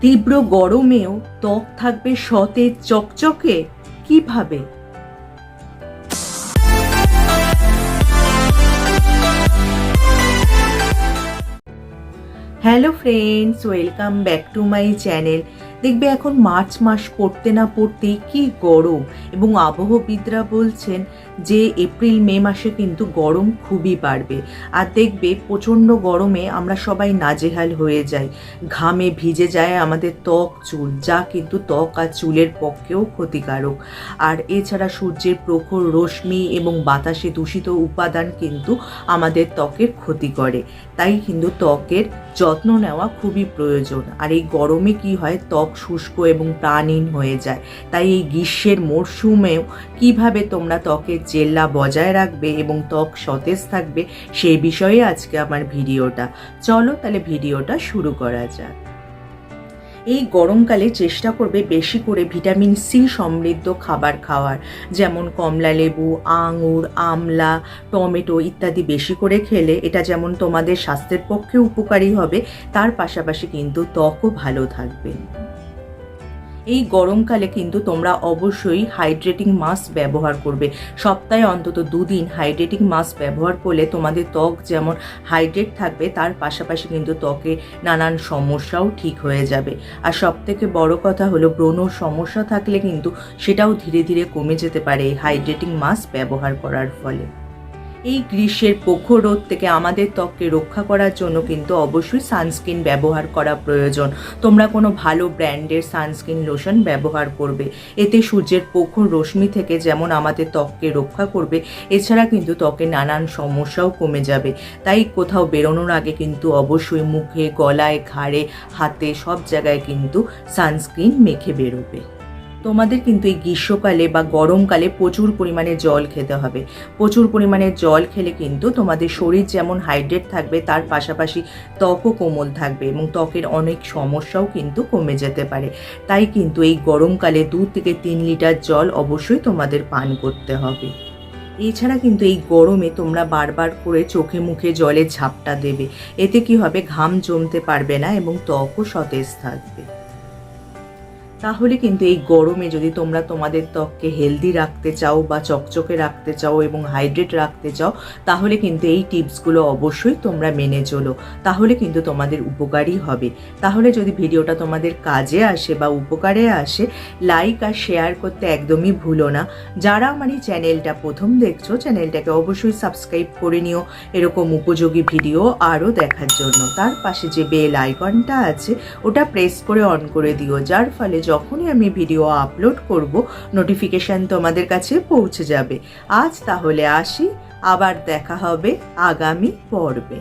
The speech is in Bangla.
তীব্র গরমেও ত্বক থাকবে সতেজ চকচকে? কীভাবে? Hello friends welcome back to my channel দেখবে এখন মার্চ মাস পড়তে না পড়তেই কি গরম। এবং আবহবিদরা বলছেন যে এপ্রিল, মে মাসে কিন্তু গরম খুবই বাড়বে। আর দেখবে প্রচণ্ড গরমে আমরা সবাই নাজেহাল হয়ে যাই। ঘামে ভিজে যায় আমাদের ত্বক, চুল, যা কিন্তু ত্বক আর চুলের পক্ষেও ক্ষতিকারক। আর এছাড়া সূর্যের প্রখর রশ্মি এবং বাতাসে দূষিত উপাদান কিন্তু আমাদের ত্বকের ক্ষতি করে। তাই কিন্তু ত্বকের যত্ন নেওয়া খুবই প্রয়োজন। আর এই গরমে কি হয়? ত্বক শুষ্ক এবং প্রাণীন হয়ে যায়। তাই এই গ্রীষ্মের মরশুমেও কীভাবে তোমরা ত্বকের জেল্লা বজায় রাখবে এবং ত্বক সতেজ থাকবে সেই বিষয়ে আজকে আমার ভিডিওটা। চলো তাহলে ভিডিওটা শুরু করা যাক। এই গরমকালে চেষ্টা করবে বেশি করে ভিটামিন সি সমৃদ্ধ খাবার খাওয়ার, যেমন কমলা লেবু, আঙুর, আমলা, টমেটো ইত্যাদি বেশি করে খেলে এটা যেমন তোমাদের স্বাস্থ্যের পক্ষে উপকারী হবে, তার পাশাপাশি কিন্তু ত্বকও ভালো থাকবে। এই গরমকালে কিন্তু তোমরা অবশ্যই হাইড্রেটিং মাস্ক ব্যবহার করবে। সপ্তাহে অন্তত দুদিন হাইড্রেটিং মাস্ক ব্যবহার করলে তোমাদের ত্বক যেমন হাইড্রেট থাকবে, তার পাশাপাশি কিন্তু ত্বকে নানান সমস্যাও ঠিক হয়ে যাবে। আর সবথেকে বড় কথা হলো, ব্রণ সমস্যা থাকলে কিন্তু সেটাও ধীরে ধীরে কমে যেতে পারে হাইড্রেটিং মাস্ক ব্যবহার করার ফলে। এই গ্রীষ্মের প্রখর রোদ থেকে আমাদের ত্বককে রক্ষা করার জন্য কিন্তু অবশ্যই সানস্ক্রিন ব্যবহার করা প্রয়োজন। তোমরা কোনো ভালো ব্র্যান্ডের সানস্ক্রিন লোশন ব্যবহার করবে। এতে সূর্যের প্রখর রশ্মি থেকে যেমন আমাদের ত্বককে রক্ষা করবে, এছাড়া কিন্তু ত্বকে নানান সমস্যাও কমে যাবে। তাই কোথাও বেরোনোর আগে কিন্তু অবশ্যই মুখে, গলায়, ঘাড়ে, হাতে সব জায়গায় কিন্তু সানস্ক্রিন মেখে বেরোবে। তোমাদের কিন্তু এই গ্রীষ্মকালে বা গরমকালে প্রচুর পরিমাণে জল খেতে হবে। প্রচুর পরিমাণে জল খেলে কিন্তু তোমাদের শরীর যেমন হাইড্রেট থাকবে, তার পাশাপাশি ত্বকও কোমল থাকবে এবং ত্বকের অনেক সমস্যাও কিন্তু কমে যেতে পারে। তাই কিন্তু এই গরমকালে দু থেকে তিন লিটার জল অবশ্যই তোমাদের পান করতে হবে। এছাড়া কিন্তু এই গরমে তোমরা বারবার করে চোখে মুখে জলের ঝাপটা দেবে। এতে কি হবে? ঘাম জমতে পারবে না এবং ত্বকও সতেজ থাকবে। তাহলে কিন্তু এই গরমে যদি তোমরা তোমাদের ত্বককে হেলদি রাখতে চাও বা চকচকে রাখতে চাও এবং হাইড্রেট রাখতে চাও, তাহলে কিন্তু এই টিপসগুলো অবশ্যই তোমরা মেনে চলো। তাহলে কিন্তু তোমাদের উপকারী হবে। তাহলে যদি ভিডিওটা তোমাদের কাজে আসে বা উপকারে আসে লাইক আর শেয়ার করতে একদমই ভুলো না। যারা আমার এই চ্যানেলটা প্রথম দেখছ চ্যানেলটাকে অবশ্যই সাবস্ক্রাইব করে নিও। এরকম উপযোগী ভিডিও আরও দেখার জন্য। তার পাশে যে বেল আইকনটা আছে, ওটা প্রেস করে অন করে দিও, যার ফলে যখনই আমি ভিডিও আপলোড করব নোটিফিকেশান তোমাদের কাছে পৌঁছে যাবে। আজ তাহলে আসি, আবার দেখা হবে আগামী পর্বে।